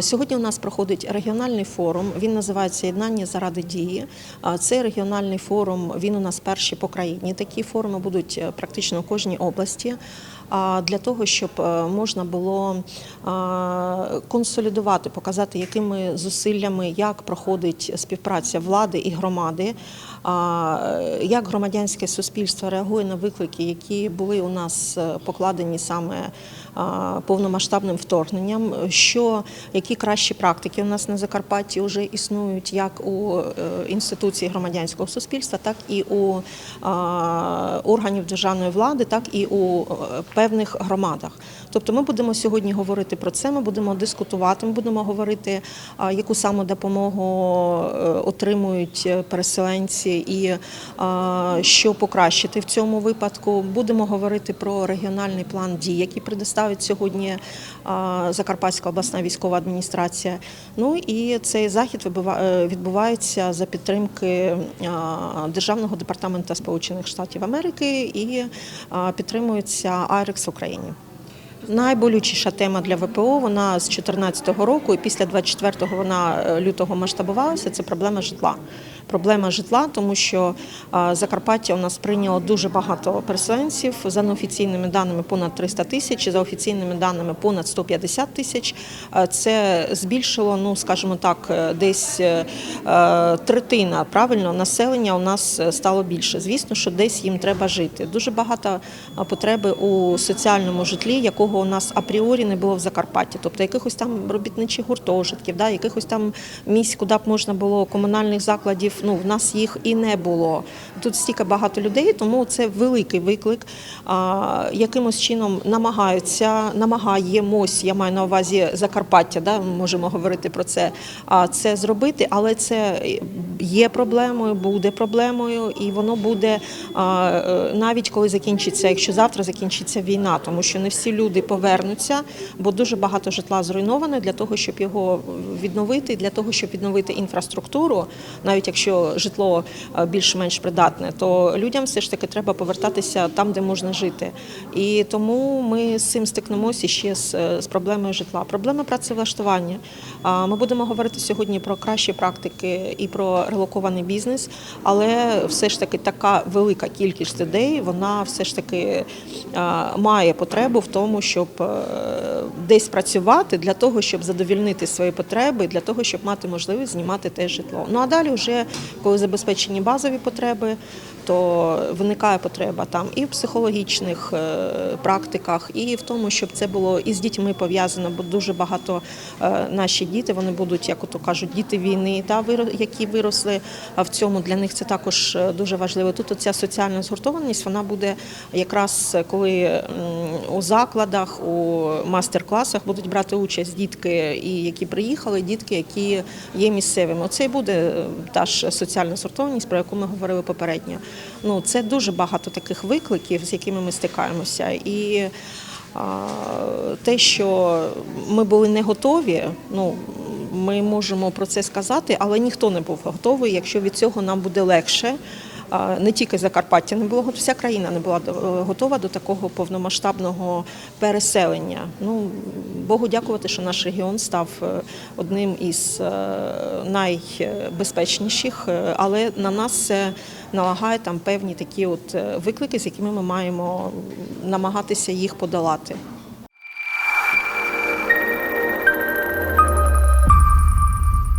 Сьогодні у нас проходить регіональний форум. Він називається Єднання заради дії. А Цей регіональний форум він у нас перший по країні. Такі форуми будуть е, практично в кожній області. Для того, щоб е, можна було консолідувати, показати, якими зусиллями як проходить співпраця влади і громади, як громадянське суспільство реагує на виклики, які були у нас е, покладені саме повномасштабним вторгненням, що які кращі практики у нас на Закарпатті вже існують як у е, інституції громадянського суспільства, так і у органів державної влади, так і у е, певних громадах. Тобто ми будемо сьогодні говорити про це. Ми будемо дискутувати. Ми будемо говорити, яку саме допомогу е, отримують переселенці, і що покращити в цьому випадку. Будемо говорити про регіональний план дій, який предоставить сьогодні Закарпатська обласна військова адміністрація. Ну і цей захід е, відбувається за підтримки Державного департаменту Сполучених Штатів Америки і підтримується АРЕКС в Україні. Найболючіша тема для ВПО вона з 2014 року, і після 24 вона е, лютого масштабувалася. Це проблема житла. Проблема житла, тому що Закарпаття у нас прийняло дуже багато переселенців. За неофіційними даними понад 300 тисяч, за офіційними даними понад 150 тисяч. Це збільшило, ну скажімо так, е, десь е, е, третина правильно населення у нас стало більше. Звісно, що десь їм треба жити. Дуже багато потреби у соціальному житлі, якого у нас апріорі не було в Закарпатті, тобто якихось там робітничих гуртожитків, да, якихось там місць, куди б можна було комунальних закладів. Ну в нас їх і не було. Тут стільки багато людей, тому це великий виклик. А, якимось чином намагаються, намагаємось, я маю на увазі Закарпаття, да, можемо говорити про це. А це зробити, але це є проблемою, буде проблемою, і воно буде е, навіть коли закінчиться, якщо завтра закінчиться війна, тому що не всі люди повернуться, бо дуже багато житла зруйноване для того, щоб його відновити, для того, щоб відновити інфраструктуру, навіть якщо житло е, більш-менш придатне, то людям все ж таки треба повертатися там, де можна жити. І тому ми з цим стикнемося ще е, з проблемою житла. Проблема працевлаштування. Ми будемо говорити сьогодні про кращі практики і про релокований бізнес, але все ж таки така велика кількість людей, вона все ж таки має потребу в тому, щоб е, десь працювати для того, щоб задовільнити свої потреби, для того, щоб мати можливість знімати те житло. Ну а далі, вже коли забезпечені базові потреби, то виникає потреба там і в психологічних е, практиках, і в тому, щоб це було і з дітьми пов'язано, бо дуже багато е, наші діти вони будуть, як ото кажуть, діти війни, та які виросли в цьому. Для них це також е, дуже важливо. Тут оця соціальна згуртованість вона буде якраз коли у закладах, у мастер-класах будуть брати участь дітки, і які приїхали, дітки, які є місцевими. Оце і буде та ж соціальна згуртованість, про яку ми говорили попередньо. Ну це дуже багато таких викликів, з якими ми стикаємося. І а, те, що ми були не готові, ну ми можемо про це сказати, але ніхто не був готовий. Якщо від цього нам буде легше. Не тільки Закарпаття не було вся країна не була готова до такого повномасштабного переселення. Ну Богу дякувати, що наш регіон став е, одним із е, найбезпечніших, е, але на нас це налагає там певні такі от виклики, з якими ми маємо намагатися їх подолати.